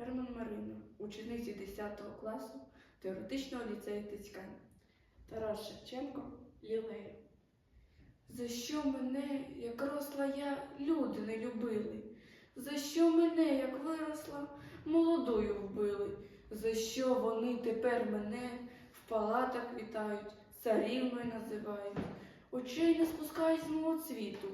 Герман Марина, учениця 10 класу теоретичного ліцею Тицькань. Тарас Шевченко, Лілея. За що мене, як росла я, люди не любили? За що мене, як виросла, молодою вбили? За що вони тепер мене в палатах вітають, царівною називають? Очей не спускають з мого цвіту,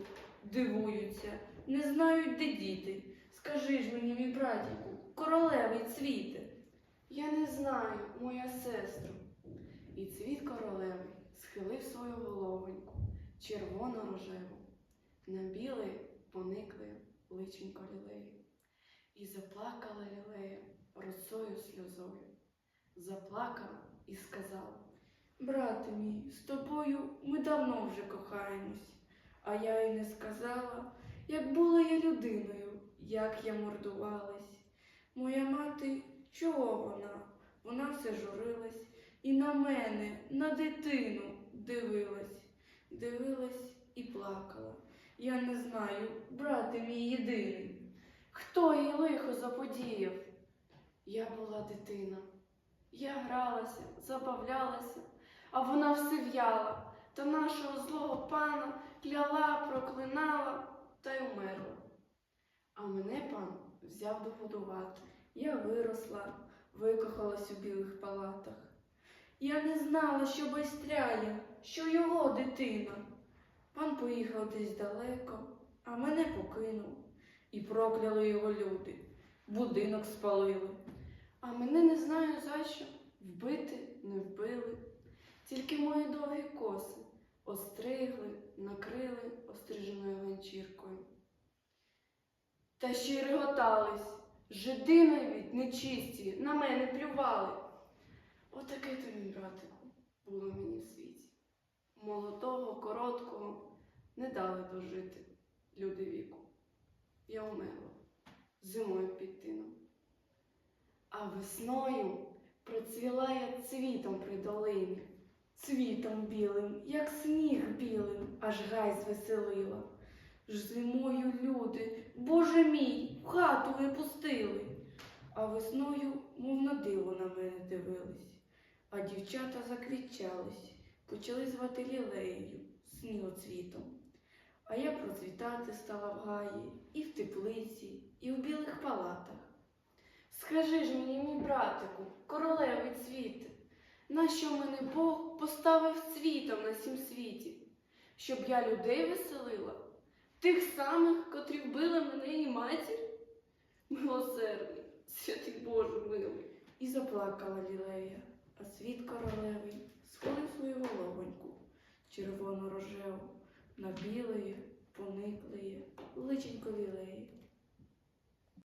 дивуються, не знають, де діти. Скажи ж мені, мій братіку, королевий цвіте. Я не знаю, моя сестро. І цвіт королеви схилив свою головоньку, червоно-рожеву, на біле поникли личенько лілеї. І заплакала лілея росою сльозою. Заплакала і сказала, Брате мій, з тобою ми давно вже кохаємось, а я й не сказала, як була я людиною, як я мордувалась. Моя мати, чого вона? Вона все журилась і на мене, на дитину дивилась, дивилась і плакала. Я не знаю, брате мій єдиний. хто їй лихо заподіяв? Я була дитина. Я гралася, забавлялася, а вона все в'яла, та нашого злого пана кляла, проклинала та й умерла. А мене пан взяв догодувати. Я виросла, викохалась у білих палатах. Я не знала, що байстряє, що його дитина. Пан поїхав десь далеко, а мене покинув. І прокляли його люди, будинок спалили. А мене не знаю за що вбити не вбили. Тільки мої довгі коси остригли, накрили остриженою Та ще й реготались, жиди навіть нечисті, на мене плювали. Отаке то, мій братику, було мені в світі. Молодого, короткого не дали дожити люди віку. Я умерла зимою під тином. А весною процвіла я цвітом при долині. Цвітом білим, як сніг білим, аж гай звеселила. Зимою люди, Боже мій, в хату ви пустили. А весною, мов на диво на мене дивились. А дівчата заквітчались, почали звати лілеєю, снігоцвітом. А я процвітати стала в гаї, і в теплиці, і в білих палатах. Скажи ж мені, мій братику, королевий цвіте, нащо мене Бог поставив цвітом на сім світі, щоб я людей веселила, тих самих, котрі вбили мене і матір? Милосердний, святий Боже милий. І заплакала лілея, а світ королевий схилив свою головоньку, червоно рожеву, на білеє, пониклеє, личенько лілеї.